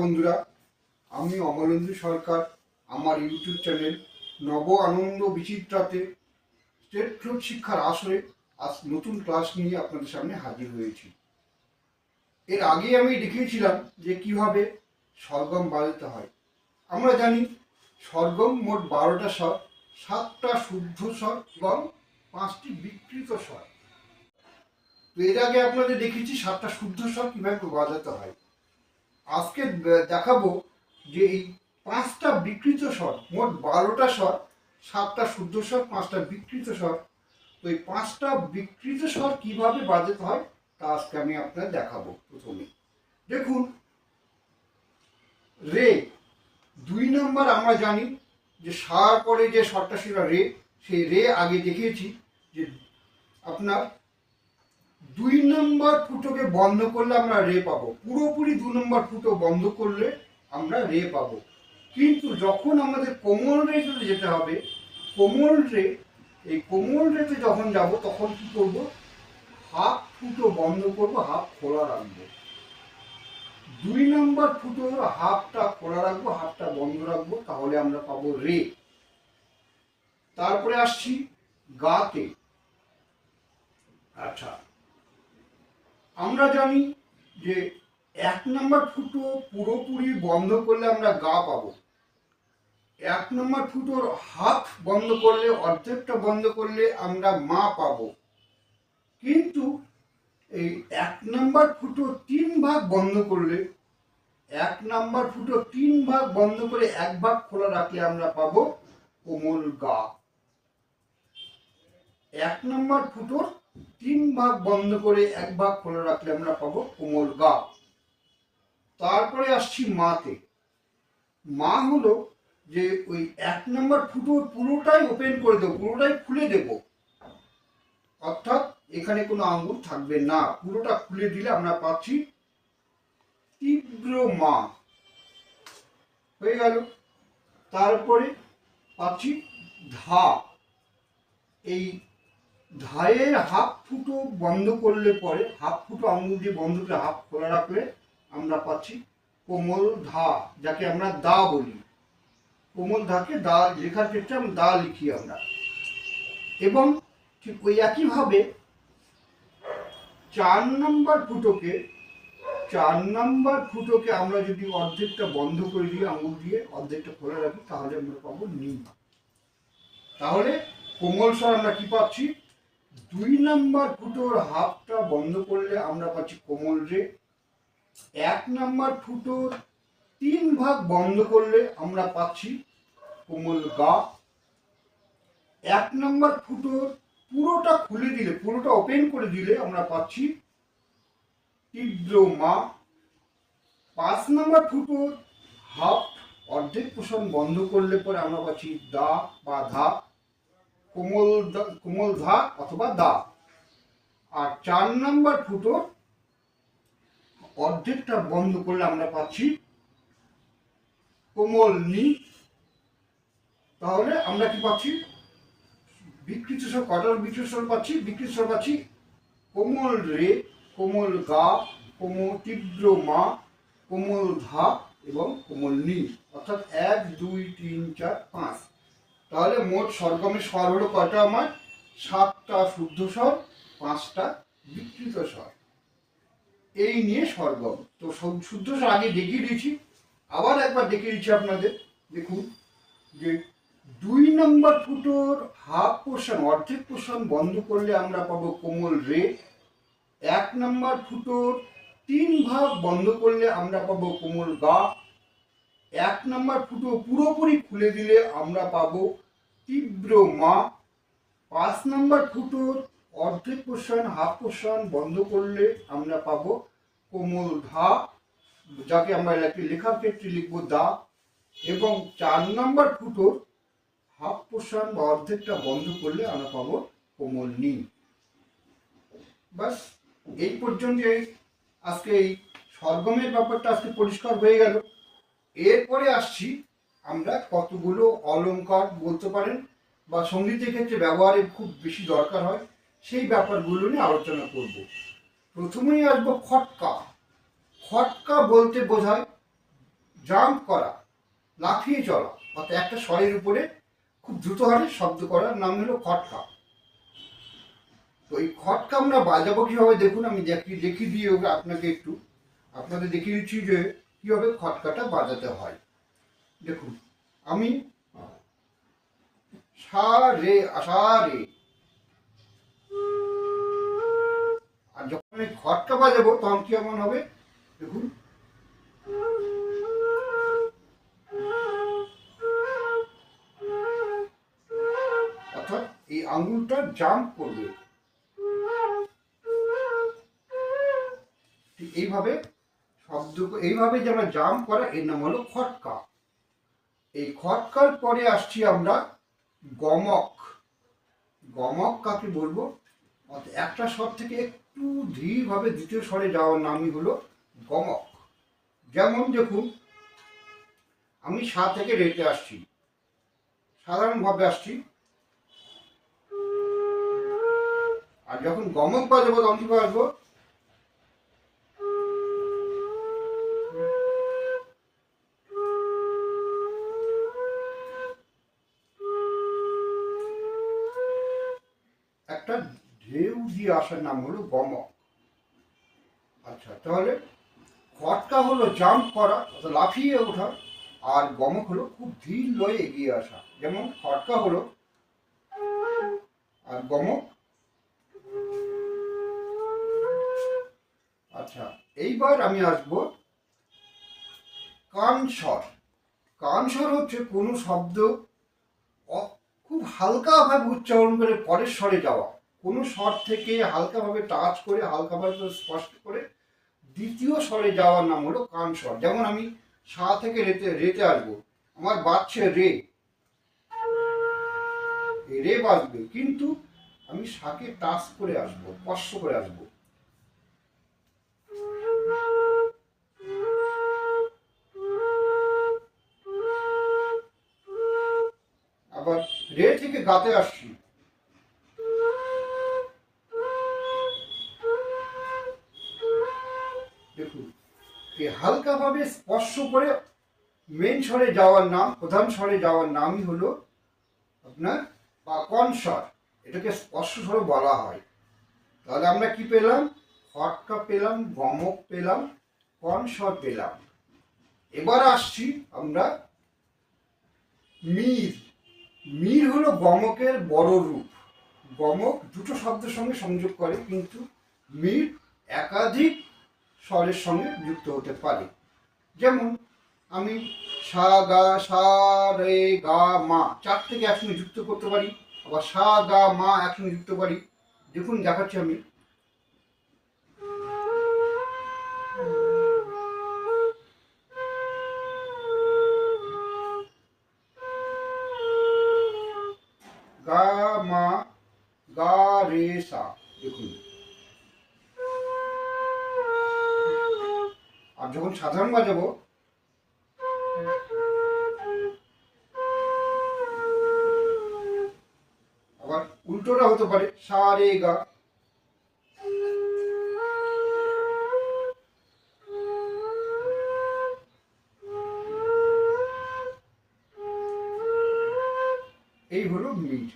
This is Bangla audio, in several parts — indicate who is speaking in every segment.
Speaker 1: বন্ধুরা, আমি অমলেন্দু সরকার, আমার ইউটিউব চ্যানেল নব আনন্দ বিচিত্রাতে স্টেট ফ্লোর শিক্ষার আসরে আজ নতুন ক্লাস নিয়ে আপনাদের সামনে হাজির হয়েছি। এর আগে আমি দেখিয়েছিলাম যে কীভাবে সরগম বাজাতে হয়। আমরা জানি সরগম মোট বারোটা স্বর, সাতটা শুদ্ধ স্বর এবং পাঁচটি বিকৃত স্বর। তো এর আগে আপনাদের দেখেছি সাতটা শুদ্ধ স্বর কীভাবে বাজাতে হয়। আজকে দেখাবো যে এই পাঁচটা বিকৃত স্বর, মোট বারোটা স্বর, সাতটা শুদ্ধ স্বর, পাঁচটা বিকৃত স্বর। ওই পাঁচটা বিকৃত স্বর কীভাবে বাজাতে হয়, তা আজকে আমি আপনার দেখাবো প্রথমে। দেখুন, রে, দুই নম্বর আমরা জানি যে সার পরে যে স্বরটা ছিল রে, সেই রে আগে দেখিয়েছি যে আপনার দুই নম্বর ফুটোকে বন্ধ করলে আমরা রে পাবো। পুরোপুরি দু নম্বর ফুটো বন্ধ করলে আমরা রে পাবো। কিন্তু যখন আমাদের কোমল রেতে যেতে হবে, কোমল রে, এই কোমল রেতে যখন যাব, তখন কি করব? হাফ ফুটো বন্ধ করব, হাফ খোলা রাখব। দুই নম্বর ফুটোর হাফটা খোলা রাখব, হাফটা বন্ধ রাখব, তাহলে আমরা পাবো রে। তারপরে আসছি গাতে আচ্ছা আমরা জানি যে এক নম্বর ফুটো পুরোপুরি বন্ধ করলে আমরা গা পাবো। এক নম্বর ফুটোর হাফ বন্ধ করলে, অর্ধেকটা বন্ধ করলে আমরা মা পাবো। কিন্তু এই এক নম্বর ফুটো তিন ভাগ বন্ধ করলে, এক নাম্বার ফুটো তিন ভাগ বন্ধ করে এক ভাগ খোলা রাখলে আমরা পাবো কোমল গা। এক নম্বর ফুটোর তিন ভাগ বন্ধ করে এক ভাগ খোলা রাখলে আমরা পাবো কোমল গা তারপরে আসছি মাতে মা হলো যে ওই এক নম্বর ফুটো পুরোটাই ওপেন করে দেবো, পুরোটাই খুলে দেব। অর্থাৎ এখানে কোনো আঙ্গুর থাকবে না, পুরোটা খুলে দিলে আমরা পাচ্ছি তীব্র মা। হয়ে গেল। তারপরে পাচ্ছি ধা। এই ধায়ের হাফ ফুটো বন্ধ করলে পরে, হাফ ফুটো আঙুল দিয়ে বন্ধ করে হাফ খোলা রাখলে আমরা পাচ্ছি কোমল ধা, যাকে আমরা দা বলি। কোমল ধাকে দা লেখার ক্ষেত্রে আমরা দা লিখি আমরা। এবং ঠিক ওই একইভাবে চার নম্বর ফুটোকে, চার নম্বর ফুটোকে আমরা যদি অর্ধেকটা বন্ধ করে দিই আঙুল দিয়ে, অর্ধেকটা খোলা রাখি, তাহলে আমরা পাবো নি। তাহলে কোমল স্বর আমরা কি পাচ্ছি? দুই নাম্বার ফুটোর হাফটা বন্ধ করলে আমরা পাচ্ছি কোমল রে। এক নাম্বার ফুটোর তিন ভাগ বন্ধ করলে আমরা পাচ্ছি কোমল গা। এক নাম্বার ফুটোর পুরোটা খুলে দিলে, পুরোটা ওপেন করে দিলে আমরা পাচ্ছি তীব্র মা। পাঁচ নাম্বার ফুটোর হাফ অর্ধেক পোষণ বন্ধ করলে পরে আমরা পাচ্ছি দা বা ধা। কোমল কোমল ধা অথবা দা। আর চার নম্বর ফুটোর অর্ধেকটা বন্ধ করলে আমরা পাচ্ছি কোমল নি। তাহলে আমরা কি পাচ্ছি? বিকৃত স্বর কটার বিকৃত স্বর পাচ্ছি বিকৃত স্বর পাচ্ছি কোমল রে, কোমল গা কোমল তীব্র মা, কোমল ধা এবং কোমল নি। অর্থাৎ এক, দুই, তিন, চার, পাঁচ। তাহলে মোট স্বরগমের স্বর হলো কয়টা আমার? সাতটা শুদ্ধ স্বর পাঁচটা বিকৃত স্বর এই নিয়ে স্বরগম তো শুদ্ধ স্বর আগে দেখিয়ে দিয়েছি। আবার একবার দেখিয়ে দিচ্ছি আপনাদের। দেখুন, যে দুই নম্বর ফুটোর হাফ পোর্শন অর্ধেক পোর্শন বন্ধ করলে আমরা পাবো কোমল রে। এক নম্বর ফুটোর তিন ভাগ বন্ধ করলে আমরা পাবো কোমল গা। এক নম্বর ফুটো পুরোপুরি খুলে দিলে আমরা পাব তীব্র মা। পাঁচ নম্বর ফুটোর অর্ধেক পোষণ, হাফ পোষণ বন্ধ করলে আমরা পাব কোমল ধা, যাকে আমরা লেখি- লেখার ক্ষেত্রে লিখব দা। এবং চার নম্বর ফুটোর হাফ পোষণ বা অর্ধেকটা বন্ধ করলে আমরা পাবো কোমল নি বাস, এই পর্যন্ত আজকে এই সরগমের ব্যাপারটা আজকে পরিষ্কার হয়ে গেল। এরপরে আসছি আমরা কতগুলো অলঙ্কার বলতে পারেন বা সঙ্গীতের ক্ষেত্রে ব্যবহারে খুব বেশি দরকার হয়, সেই ব্যাপারগুলো নিয়ে আলোচনা করব। প্রথমেই আসব খটকা। খটকা বলতে বোঝায় জাম্প করা, লাফিয়ে চলা, অর্থাৎ একটা স্বরের উপরে খুব দ্রুত হারে শব্দ করার নাম হলো খটকা। তো এই খটকা আমরা বাজাবো কীভাবে? দেখুন, আমি দেখি, দেখিয়ে দিয়ে ওকে আপনাকে একটু। আপনাদের দেখিয়ে দিচ্ছি যে কীভাবে খটকাটা বাজাতে হয়। দেখুন, আমি সা রে সা রে আর যখন আমি খটকা বাজাবো, তখন কি এমন হবে? দেখুন। অর্থাৎ এই আঙুলটা জাম্প করবে। এইভাবে শব্দ এইভাবে যারা জাম করা, এর নাম হলো খটকা এই খটকার পরে আসছি আমরা গমক। গমক কাকে বলব? একটা স্বর থেকে একটু ধীরভাবে দ্বিতীয় স্বরে যাওয়ার নামই হলো গমক। যেমন দেখুন, আমি সা থেকে রেতে আসছি। সাধারণভাবে আসছি। আর যখন গমক বাজাবো তখন কি বাজবো? দিয়ে আসার নাম হলো গমক। আচ্ছা তাহলে খটকা হলো জাম্প করা, অর্থাৎ লাফিয়ে ওঠা, আর গমক হলো খুব ধীর লয়ে এগিয়ে আসা। যেমন খটকা হলো, আর গমক। আচ্ছা এইবার আমি আসব কানস্বর। কানস্বর হচ্ছে কোনো শব্দ খুব হালকাভাবে উচ্চারণ করে পরের স্বরে যাওয়া। কোনো স্বর থেকে হালকাভাবে টাচ করে, হালকাভাবে স্পষ্ট করে দ্বিতীয় স্বরে যাওয়ার নাম হলো কান স্বর যেমন আমি সা থেকে রেতে রেতে আসব, আমার বাজছে রে। রে বাজবে, কিন্তু আমি শাকে টাচ করে আসব, স্পর্শ করে আসব। আবার রে থেকে গাতে আসছি। হালকাভাবে স্পর্শ করে মেন স্বরে যাওয়ার নাম, প্রধান স্বরে যাওয়ার নামই হলো আপনার বা কনস্বর এটাকে স্পর্শ স্বর বলা হয়। তাহলে আমরা কি পেলাম? খটকা পেলাম গমক পেলাম, কন কনস্বর পেলাম। এবার আসছি আমরা মির। মির হলো গমকের বড় রূপ। গমক দুটো শব্দের সঙ্গে সংযোগ করে, কিন্তু মির একাধিক স্বরের সঙ্গে যুক্ত হতে পারে। যেমন, আমি সা, গা, সা, রে, গা, মা চার থেকে একসঙ্গে যুক্ত করতে পারি, আবার সা, গা, মা একসঙ্গে যুক্ত পারি। দেখুন, দেখাচ্ছি আমি। গা, মা, গা, রে, সা, দেখুন। আর যখন সাধারণ বাজাবো, আবার উল্টোটা হতে পারে সা রে গা এই হলো মিট।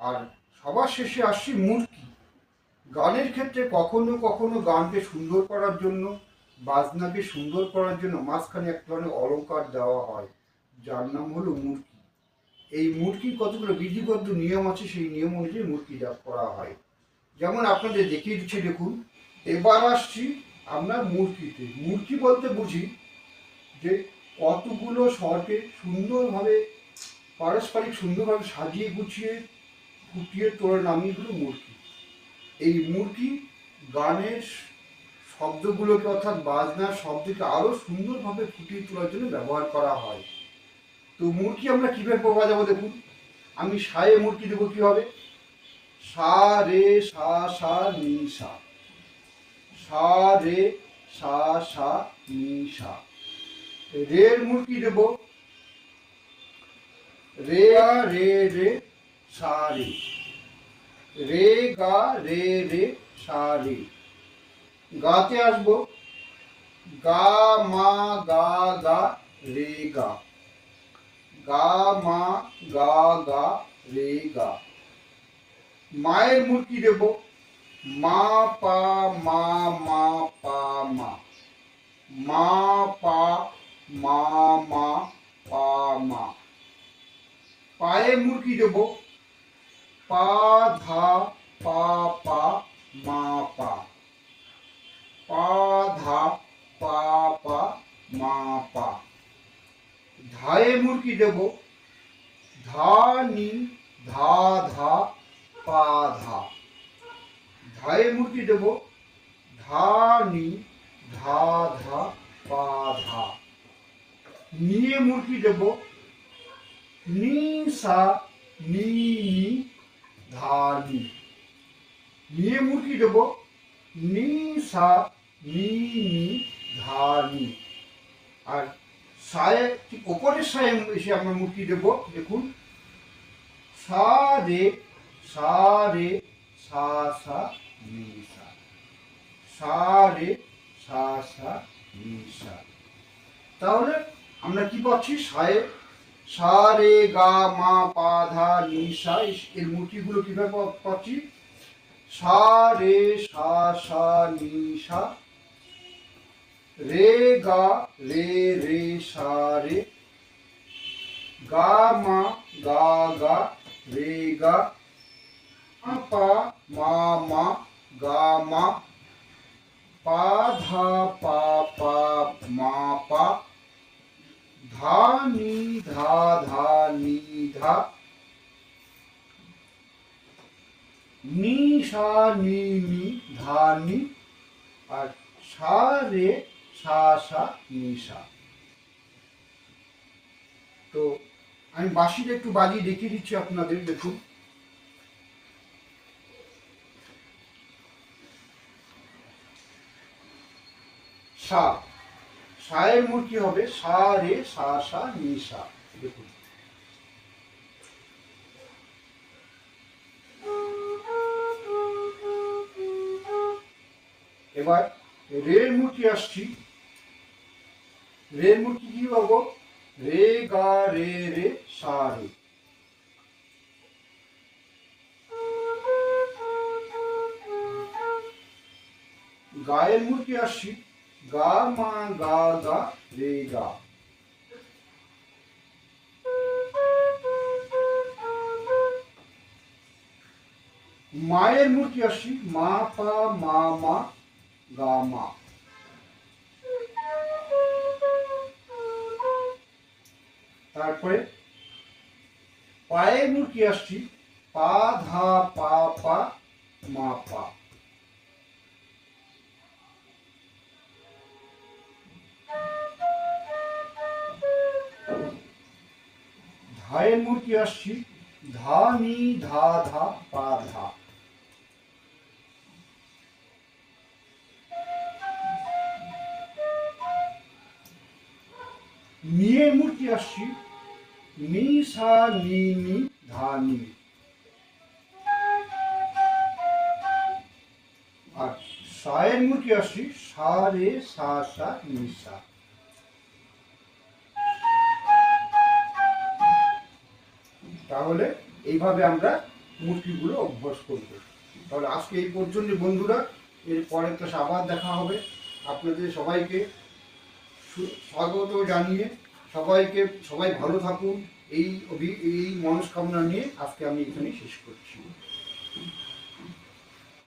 Speaker 1: আর সবার শেষে আসছি মূর্তি গানের ক্ষেত্রে কখনো কখনো গানকে সুন্দর করার জন্য বাজনাকে সুন্দর করার জন্য মাঝখানে এক ধরনের অলংকার দেওয়া হয়, যার নাম হলো মূর্তি। এই মূর্তির কতগুলো বিধিবদ্ধ নিয়ম আছে, সেই নিয়ম অনুযায়ী মূর্তি জাপ করা হয়। যেমন আপনাদের দেখিয়ে দিচ্ছি, দেখুন, এবার আসছি আমরা মূর্তিতে। মূর্তি বলতে বুঝি যে কতগুলো স্বরকে সুন্দরভাবে, পারস্পরিক সুন্দরভাবে সাজিয়ে গুছিয়ে ফুটিয়ে তোলার নামই হলো মূর্তি। এই মূর্তি গানের শব্দগুলোকে অর্থাৎ বাজনার শব্দকে আরও সুন্দরভাবে ফুটিয়ে তোলার জন্য ব্যবহার করা হয়। তো মূর্তি আমরা কীভাবে বাজাবো দেখুন। আমি সায়ে মূর্তি দেবো কীভাবে? সা, রে, সা সা, নি, সা। সা, রে, সা সা, নি, সা। রের মূর্তি দেবো। রে রে রে, সা, রে। রে, গা, রে রে, সা, রে। গাতে আসব। গা, মা, গা গা, রে, গা। গা, মা, গা গা, রে, গা। মায়ের মূর্তি দেব। মা, পা, মা মা, পা, মা। মা, পা, মা মা, পা, মা। পায়ে মূর্তি দেব। পা, ধা, পা পা, মা পা ধা পা পা মা পা। ধায়ে মূর্তি দেব। ধা নি ধা ধা, পা ধা। ধায়ে মূর্তি দেব। ধা নি ধা ধা, পা ধা। নিয়ে মূর্তি দেব। নি সা নি নি ধা নি নিয়ে মূর্তি দেব। নি সা নি নি ধা আর সায়ে, ঠিক ওপরের সায়ে এসে আমরা মূর্তি দেব, দেখুন। সা রে সা রে, সা সা নি সা। সা রে, সা সা নি সা। তাহলে আমরা কি পাচ্ছি? সায়ে, সা রে, গা, মা, পা, ধা, নি, সা এর মূর্তিগুলো কীভাবে পাচ্ছি? সা রে, সা সা নি সা রে গা রে রে সা রে গা মা গা গা রে গা মা পা মা মা গা মা পা ধা পা পা মা পা ধা নি ধা ধা নি ধা নি সা নি নি ধা নি আর সা রে সা সা নি তো আমি বাঁশিটা একটু বাজিয়ে দেখিয়ে দিচ্ছি আপনাদের, দেখুন। সা। সায়ের মূর্তি হবে? সা, রে, সা সা নি সা। দেখুন। এবার রের মূর্তি আসছি? রের মূর্তি কি পাবো রে গা, রে রে, সা, রে। গায়ের মূর্তি আসছি গা, মা, গা গা, রে, গা। মায়ের মূর্তি আসছি মা, পা, মা মা, গা, মা। তারপরে পায়ের মূর্তি আসছি, পা ধা, পা পা, মা, পা। ধায়ের মূর্তি আসছি, ধা নি ধা ধা, পা, ধা। নিয়ে মূর্তি আসছি নি সা নি নি ধা নি আর সায়ের মূর্তি আসছি সা রে, সা সা নি সা তাহলে এইভাবে আমরা মূর্তিগুলো অভ্যাস করব। তাহলে আজকে এই পর্যন্ত বন্ধুরা, এর পরে তো আবার দেখা হবে। আপনাদের সবাইকে স্বাগত জানিয়ে সবাইকে সবাই ভালো থাকুন। এই অভি এই মনস্কামনা নিয়ে আজকে আমি এখানে শেষ করছি।